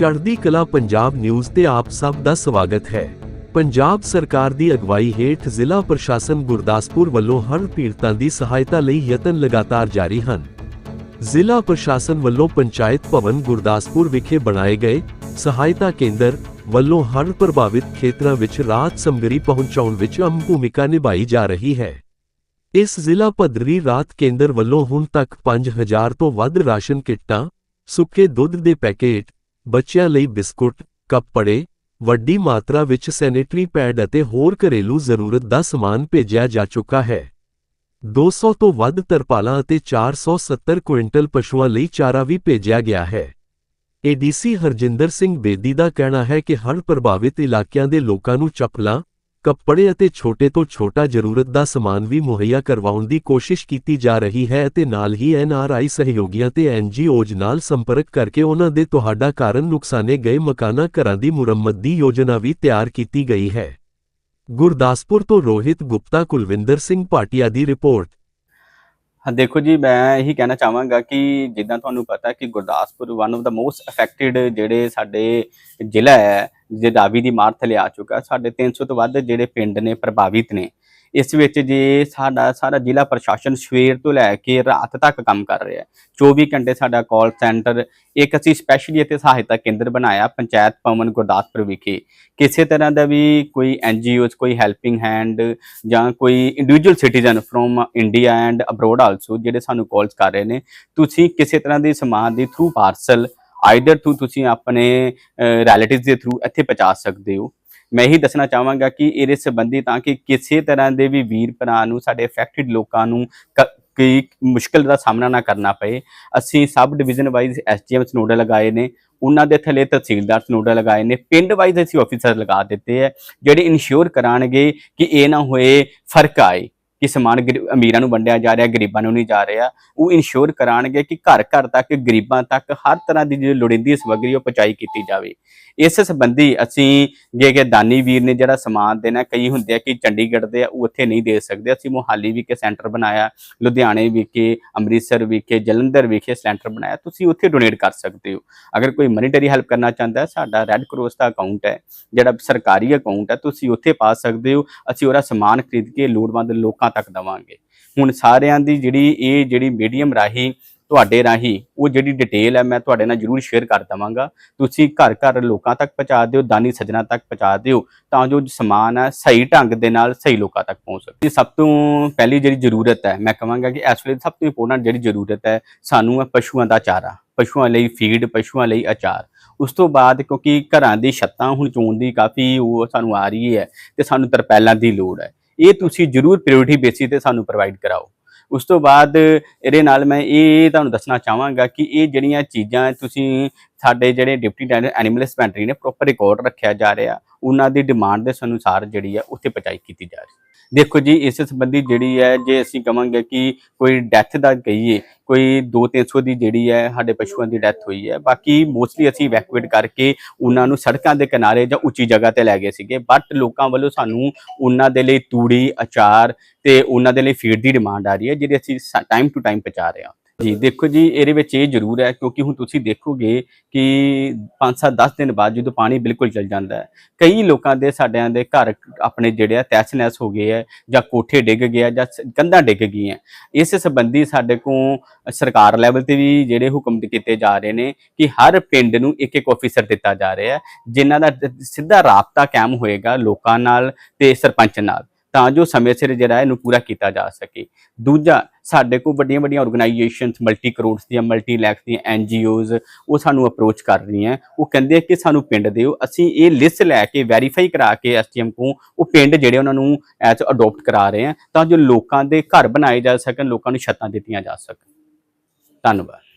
ਚੜ੍ਹਦੀ ਕਲਾ ਪੰਜਾਬ ਨਿਊਜ਼ ਤੇ ਆਪ ਸਭ ਦਾ ਸਵਾਗਤ ਹੈ। ਪੰਜਾਬ ਸਰਕਾਰ ਦੀ ਅਗਵਾਈ ਹੇਠ ਜ਼ਿਲ੍ਹਾ ਪ੍ਰਸ਼ਾਸਨ ਗੁਰਦਾਸਪੁਰ ਵੱਲੋਂ ਹੜ੍ਹ ਪੀੜਤਾਂ ਦੀ ਸਹਾਇਤਾ ਲਈ ਯਤਨ ਲਗਾਤਾਰ ਜਾਰੀ ਹਨ। ਜ਼ਿਲ੍ਹਾ ਪ੍ਰਸ਼ਾਸਨ ਵੱਲੋਂ ਪੰਚਾਇਤ ਭਵਨ ਗੁਰਦਾਸਪੁਰ ਵਿਖੇ ਬਣਾਏ ਗਏ ਸਹਾਇਤਾ ਕੇਂਦਰ ਵੱਲੋਂ ਹਰ ਪ੍ਰਭਾਵਿਤ ਖੇਤਰਾਂ ਵਿੱਚ ਰਾਹਤ ਸਮੱਗਰੀ ਪਹੁੰਚਾਉਣ ਵਿੱਚ ਅਹਿਮ ਭੂਮਿਕਾ ਨਿਭਾਈ ਜਾ ਰਹੀ ਹੈ। ਇਸ ਜ਼ਿਲ੍ਹਾ ਪੱਧਰੀ ਰਾਤ ਕੇਂਦਰ ਵੱਲੋਂ ਹੁਣ ਤੱਕ 5000 ਤੋਂ ਵੱਧ ਰਾਸ਼ਨ ਕਿੱਟਾਂ, ਸੁੱਕੇ ਦੁੱਧ ਦੇ ਪੈਕੇਟ ਬੱਚਿਆਂ ਲਈ ਬਿਸਕੁਟ ਕੱਪੜੇ ਵੱਡੀ ਮਾਤਰਾ ਵਿੱਚ ਸੈਨੇਟਰੀ ਪੈਡ ਅਤੇ ਹੋਰ ਘਰੇਲੂ ਜ਼ਰੂਰਤ ਦਾ ਸਮਾਨ ਭੇਜਿਆ ਜਾ ਚੁੱਕਾ ਹੈ। 200 ਤੋਂ ਵੱਧ ਤਰਪਾਲਾਂ ਅਤੇ 470 ਕੁਇੰਟਲ ਪਸ਼ੂਆਂ ਲਈ ਚਾਰਾ ਵੀ ਭੇਜਿਆ ਗਿਆ ਹੈ। ਏਡੀਸੀ ਹਰਜਿੰਦਰ ਸਿੰਘ ਬੇਦੀ ਦਾ ਕਹਿਣਾ ਹੈ ਕਿ ਹੜ੍ਹ ਪ੍ਰਭਾਵਿਤ ਇਲਾਕਿਆਂ ਦੇ ਲੋਕਾਂ ਨੂੰ ਚੱਪਲਾਂ ਕੱਪੜੇ ਅਤੇ ਛੋਟੇ ਤੋਂ ਛੋਟਾ ਜ਼ਰੂਰਤ ਦਾ ਸਮਾਨ ਵੀ ਮੁਹੱਈਆ ਕਰਵਾਉਣ ਦੀ ਕੋਸ਼ਿਸ਼ ਕੀਤੀ ਜਾ ਰਹੀ ਹੈ ਅਤੇ ਨਾਲ ਹੀ ਐਨਆਰਆਈ ਸਹਿਯੋਗੀਆਂ ਤੇ ਐਨਜੀਓਜ਼ ਨਾਲ ਸੰਪਰਕ ਕਰਕੇ ਉਹਨਾਂ ਦੇ ਤੁਹਾਡਾ ਕਾਰਨ ਨੁਕਸਾਨੇ ਗਏ ਮਕਾਨਾਂ ਘਰਾਂ ਦੀ ਮੁਰੰਮਤ ਦੀ ਯੋਜਨਾ ਵੀ ਤਿਆਰ ਕੀਤੀ ਗਈ ਹੈ। ਗੁਰਦਾਸਪੁਰ ਤੋਂ ਰੋਹਿਤ ਗੁਪਤਾ, ਕੁਲਵਿੰਦਰ ਸਿੰਘ ਭਾਟੀਆ ਦੀ ਰਿਪੋਰਟ। ਹਾਂ, ਦੇਖੋ ਜੀ, ਮੈਂ ਇਹੀ ਕਹਿਣਾ ਚਾਹਾਂਗਾ ਕਿ ਜਿੱਦਾਂ ਤੁਹਾਨੂੰ ਪਤਾ ਕਿ Gurdaspur one of the most affected ਜਿਹੜੇ ਸਾਡੇ ਜ਼ਿਲ੍ਹਾ ਹੈ ਜੇ ਰਾਵੀ ਦੀ ਮਾਰ ਥਲੇ ਆ ਚੁੱਕਾ, ਸਾਡੇ 300 ਤੋਂ ਵੱਧ ਜਿਹੜੇ ਪਿੰਡ ਨੇ ਪ੍ਰਭਾਵਿਤ ਨੇ, ਇਸ ਵਿੱਚ ਜੇ ਸਾਡਾ, ਸਾਰਾ ਜ਼ਿਲ੍ਹਾ ਪ੍ਰਸ਼ਾਸਨ ਸਵੇਰ ਤੋਂ ਲੈ ਕੇ ਰਾਤ ਤੱਕ ਕੰਮ ਕਰ ਰਿਹਾ ਹੈ। 24 ਘੰਟੇ ਸਾਡਾ ਕਾਲ ਸੈਂਟਰ ਇੱਕ ਅਸੀਂ ਸਪੈਸ਼ਲੀ ਇੱਥੇ ਸਹਾਇਤਾ ਕੇਂਦਰ ਬਣਾਇਆ, ਪੰਚਾਇਤ ਭਵਨ ਗੁਰਦਾਸਪੁਰ ਵਿਖੇ। ਕਿਸੇ ਤਰ੍ਹਾਂ ਦਾ ਵੀ ਕੋਈ ਐਨਜੀਓਜ਼ ਕੋਈ ਹੈਲਪਿੰਗ ਹੈਂਡ ਜਾਂ ਕੋਈ individual citizen from India and abroad also ਜਿਹੜੇ ਸਾਨੂੰ ਕਾਲਸ ਕਰ ਰਹੇ ਨੇ, ਤੁਸੀਂ ਕਿਸੇ ਤਰ੍ਹਾਂ ਦੀ ਸਮਾਨ ਦੀ ਥਰੂ ਪਾਰਸਲ ਆਈਦਰ ਥਰੂ ਤੁਸੀਂ ਆਪਣੇ ਰਿਲੇਟਿਵਸ ਦੇ ਥਰੂ ਇੱਥੇ ਪਹੁੰਚਾ ਸਕਦੇ ਹੋ। ਮੈਂ ਇਹੀ ਦੱਸਣਾ ਚਾਹਾਂਗਾ ਕਿ ਇਹਦੇ ਸੰਬੰਧੀ ਤਾਂ ਕਿ ਕਿਸੇ ਤਰ੍ਹਾਂ ਦੇ ਵੀ ਵੀਰ ਭਰਾ ਨੂੰ, ਸਾਡੇ ਅਫੈਕਟਡ ਲੋਕਾਂ ਨੂੰ ਕ- ਕੋਈ ਮੁਸ਼ਕਲ ਦਾ ਸਾਹਮਣਾ ਨਾ ਕਰਨਾ ਪਏ। ਅਸੀਂ sub division wise SDM nodal ਲਗਾਏ ਨੇ, ਉਹਨਾਂ ਦੇ ਥੱਲੇ ਤਹਿਸੀਲਦਾਰ ਨੋਡਲ ਲਗਾਏ ਨੇ, ਪਿੰਡ ਵਾਈਜ਼ ਅਸੀਂ ਆਫੀਸਰ ਲਗਾ ਦਿੱਤੇ ਹੈ, ਜਿਹੜੇ ਇਨਸ਼ੋਰ ਕਰਾਣਗੇ ਕਿ ਇਹ ਨਾ ਹੋਏ ਫ਼ਰਕ ਆਏ। ਕਿ ਸਮਾਨ ਗਰੀ- ਅਮੀਰਾਂ ਨੂੰ ਵੰਡਿਆ ਜਾ ਰਿਹਾ, ਗਰੀਬਾਂ ਨੂੰ ਨਹੀਂ ਜਾ ਰਿਹਾ। ਉਹ ਇਨਸ਼ੋਰ ਕਰਾਣਗੇ ਕਿ ਘਰ ਘਰ ਤੱਕ, ਗਰੀਬਾਂ ਤੱਕ ਹਰ ਤਰ੍ਹਾਂ ਦੀ ਜਿਹੜੀ ਲੋੜੀਂਦੀ ਸਮੱਗਰੀ ਉਹ ਪਹੁੰਚਾਈ ਕੀਤੀ ਜਾਵੇ। ਇਸ ਸੰਬੰਧੀ ਅਸੀਂ ਜੇ ਕਿ ਦਾਨੀ ਵੀਰ ਨੇ ਜਿਹੜਾ ਸਮਾਨ ਦੇਣਾ, ਕਈ ਹੁੰਦੇ ਆ ਕਿ ਚੰਡੀਗੜ੍ਹ ਦੇ ਆ, ਉਹ ਉੱਥੇ ਨਹੀਂ ਦੇ ਸਕਦੇ। ਅਸੀਂ ਮੁਹਾਲੀ ਵਿਖੇ ਸੈਂਟਰ ਬਣਾਇਆ, ਲੁਧਿਆਣੇ ਵਿਖੇ, ਅੰਮ੍ਰਿਤਸਰ ਵਿਖੇ, ਜਲੰਧਰ ਵਿਖੇ ਸੈਂਟਰ ਬਣਾਇਆ, ਤੁਸੀਂ ਉੱਥੇ ਡੋਨੇਟ ਕਰ ਸਕਦੇ ਹੋ। ਅਗਰ ਕੋਈ ਮਨੀਟਰੀ ਹੈਲਪ ਕਰਨਾ ਚਾਹੁੰਦਾ ਹੈ ਸਾਡਾ ਰੈੱਡ ਕਰਾਸ ਦਾ ਅਕਾਊਂਟ ਹੈ, ਜਿਹੜਾ ਸਰਕਾਰੀ ਅਕਾਊਂਟ ਹੈ, ਤੁਸੀਂ ਉੱਥੇ ਪਾ ਸਕਦੇ ਹੋ। ਅਸੀਂ ਉਹਦਾ ਸਮਾਨ ਖਰੀਦ ਕੇ ਲੋੜਵੰਦ ਲੋਕਾਂ ਤੱਕ ਦਵਾਂਗੇ। ਹੁਣ ਸਾਰਿਆਂ ਦੀ ਜਿਹੜੀ ਇਹ ਜਿਹੜੀ ਮੀਡੀਅਮ ਰਾਹੀਂ ਤੁਹਾਡੇ ਰਾਹੀਂ, ਉਹ ਜਿਹੜੀ ਡਿਟੇਲ ਹੈ, ਮੈਂ ਤੁਹਾਡੇ ਨਾਲ ਜਰੂਰ ਸ਼ੇਅਰ ਕਰ ਦਵਾਂਗਾ। ਤੁਸੀਂ ਘਰ ਘਰ ਲੋਕਾਂ ਤੱਕ ਪਹੁੰਚਾ ਦਿਓ, ਦਾਨੀ ਸੱਜਣਾ ਤੱਕ ਪਹੁੰਚਾ ਦਿਓ, ਤਾਂ ਜੋ ਸਮਾਨ ਹੈ ਸਹੀ ਢੰਗ ਦੇ ਨਾਲ ਸਹੀ ਲੋਕਾਂ ਤੱਕ ਪਹੁੰਚ ਸਕੇ। ਸਭ ਤੋਂ ਪਹਿਲੀ ਜਿਹੜੀ ਜ਼ਰੂਰਤ ਹੈ, ਮੈਂ ਕਹਾਂਗਾ ਕਿ ਇਸ ਵੇਲੇ ਸਭ ਤੋਂ ਇੰਪੋਰਟੈਂਟ ਜਿਹੜੀ ਜ਼ਰੂਰਤ ਹੈ, ਸਾਨੂੰ ਹੈ ਪਸ਼ੂਆਂ ਦਾ ਚਾਰਾ, ਪਸ਼ੂਆਂ ਲਈ ਫੀਡ ਪਸ਼ੂਆਂ ਲਈ ਅਚਾਰ। ਉਸ ਤੋਂ ਬਾਅਦ ਕਿਉਂਕਿ ਘਰਾਂ ਦੀ ਛੱਤਾਂ ਹੁਣ ਚੋਣ ਦੀ ਕਾਫੀ ਉਹ ਸਾਨੂੰ ਆ ਰਹੀ ਹੈ ਤੇ ਸਾਨੂੰ ਤਰਪੈਲਾਂ ਦੀ ਲੋੜ ਹੈ। ਇਹ ਤੁਸੀਂ ਜਰੂਰ ਪ੍ਰਾਇੋਰਟੀ ਬੇਸਿਸ ਤੇ ਸਾਨੂੰ ਪ੍ਰੋਵਾਈਡ ਕਰਾਓ। ਉਸ ਤੋਂ ਬਾਅਦ ਇਹਦੇ ਨਾਲ ਮੈਂ ਇਹ ਤੁਹਾਨੂੰ ਦੱਸਣਾ ਚਾਹਾਂਗਾ ਕਿ ਇਹ ਜਿਹੜੀਆਂ ਚੀਜ਼ਾਂ ਤੁਸੀਂ ਸਾਡੇ ਜਿਹੜੇ ਡਿਪਟੀ ਡਾਇਰੈਕਟਰ ਐਨੀਮਲ ਹਸਬੈਂਡਰੀ ਨੇ ਪ੍ਰੋਪਰ ਰਿਕਾਰਡ ਰੱਖਿਆ ਜਾ ਰਿਹਾ, ਉਹਨਾਂ ਦੀ ਡਿਮਾਂਡ ਦੇ ਅਨੁਸਾਰ ਜਿਹੜੀ ਆ, ਉੱਥੇ ਪਹੁੰਚਾਈ ਕੀਤੀ ਜਾ ਰਹੀ। ਦੇਖੋ ਜੀ, ਇਸ ਸੰਬੰਧੀ ਜਿਹੜੀ ਹੈ, ਜੇ ਅਸੀਂ ਕਵਾਂਗੇ ਕਿ ਕੋਈ ਡੈਥ ਦਾ ਕਹੀਏ, ਕੋਈ 2-300 ਦੀ ਜਿਹੜੀ ਹੈ, ਸਾਡੇ ਪਸ਼ੂਆਂ ਦੀ ਡੈਥ ਹੋਈ ਹੈ, ਬਾਕੀ ਮੋਸਟਲੀ ਅਸੀਂ ਇਵੈਕੂਏਟ ਕਰਕੇ ਉਹਨਾਂ ਨੂੰ ਸੜਕਾਂ ਦੇ ਕਿਨਾਰੇ ਜਾਂ ਉੱਚੀ ਜਗ੍ਹਾ ਤੇ ਲੈ ਗਏ ਸੀਗੇ ਬਟ ਲੋਕਾਂ ਵੱਲੋਂ ਸਾਨੂੰ ਉਹਨਾਂ ਦੇ ਲਈ ਤੂੜੀ, ਅਚਾਰ ਤੇ ਉਹਨਾਂ ਦੇ ਲਈ ਫੀਡ ਦੀ ਡਿਮਾਂਡ ਆ ਰਹੀ ਹੈ ਜਿਹੜੀ ਅਸੀਂ ਟਾਈਮ ਟੂ ਟਾਈਮ ਪਹੁੰਚਾ ਰਹੇ ਹਾਂ। ਜੀ, ਦੇਖੋ ਜੀ, ਇਹਦੇ ਵਿੱਚ ਇਹ ਜ਼ਰੂਰ ਹੈ ਕਿਉਂਕਿ ਹੁਣ ਤੁਸੀਂ ਦੇਖੋਗੇ ਕਿ 5-7 10 ਦਿਨ ਬਾਅਦ ਜਦੋਂ ਪਾਣੀ ਬਿਲਕੁਲ ਚਲ ਜਾਂਦਾ ਹੈ, ਕਈ ਲੋਕਾਂ ਦੇ ਸਾਡਿਆਂ ਦੇ ਘਰ ਆਪਣੇ ਜਿਹੜੇ ਆ ਤਹਿਸ ਨਹਿਸ ਹੋ ਗਏ ਹੈ ਜਾਂ ਕੋਠੇ ਡਿੱਗ ਗਏ ਆ ਜਾਂ ਕੰਧਾਂ ਡਿੱਗ ਗਈਆਂ। ਇਸ ਸੰਬੰਧੀ ਸਾਡੇ ਕੋਲ ਸਰਕਾਰ ਲੈਵਲ ਤੇ ਵੀ ਜਿਹੜੇ ਹੁਕਮ ਕੀਤੇ ਜਾ ਰਹੇ ਨੇ ਕਿ ਹਰ ਪਿੰਡ ਨੂੰ ਇੱਕ ਇੱਕ ਆਫੀਸਰ ਦਿੱਤਾ ਜਾ ਰਿਹਾ ਹੈ, ਜਿਨ੍ਹਾਂ ਦਾ, ਸਿੱਧਾ ਰਾਬਤਾ ਕਾਇਮ ਹੋਏਗਾ ਲੋਕਾਂ ਨਾਲ ਤੇ ਸਰਪੰਚ ਨਾਲ। ਤਾਂ ਜੋ ਸਮੇਂ ਸਿਰ ਜਿਹੜਾ ਇਹਨੂੰ ਪੂਰਾ ਕੀਤਾ ਜਾ ਸਕੇ। ਦੂਜਾ, ਸਾਡੇ ਕੋਲ ਵੱਡੀਆਂ ਵੱਡੀਆਂ ਆਰਗੇਨਾਈਜੇਸ਼ਨਸ ਮਲਟੀ ਕਰੋੜਸ ਦੀਆਂ ਮਲਟੀ ਲੈਕਸ ਦੀਆਂ ਐਨਜੀਓਜ਼ ਉਹ ਸਾਨੂੰ ਅਪਰੋਚ ਕਰ ਰਹੀਆਂ। ਉਹ ਕਹਿੰਦੇ ਆ ਕਿ ਸਾਨੂੰ ਪਿੰਡ ਦਿਓ। ਅਸੀਂ ਇਹ ਲਿਸਟ ਲੈ ਕੇ ਵੈਰੀਫਾਈ ਕਰਾ ਕੇ ਐਸਟੀਐਮ ਕੋ ਉਹ ਪਿੰਡ ਜਿਹੜੇ ਉਹਨਾਂ ਨੂੰ ਐਜ ਅਡਾਪਟ ਕਰਾ ਰਹੇ ਆ ਤਾਂ ਜੋ ਲੋਕਾਂ ਦੇ ਘਰ ਬਣਾਏ ਜਾ ਸਕਣ, ਲੋਕਾਂ ਨੂੰ ਛੱਤਾਂ ਦਿੱਤੀਆਂ ਜਾ ਸਕਣ। ਧੰਨਵਾਦ।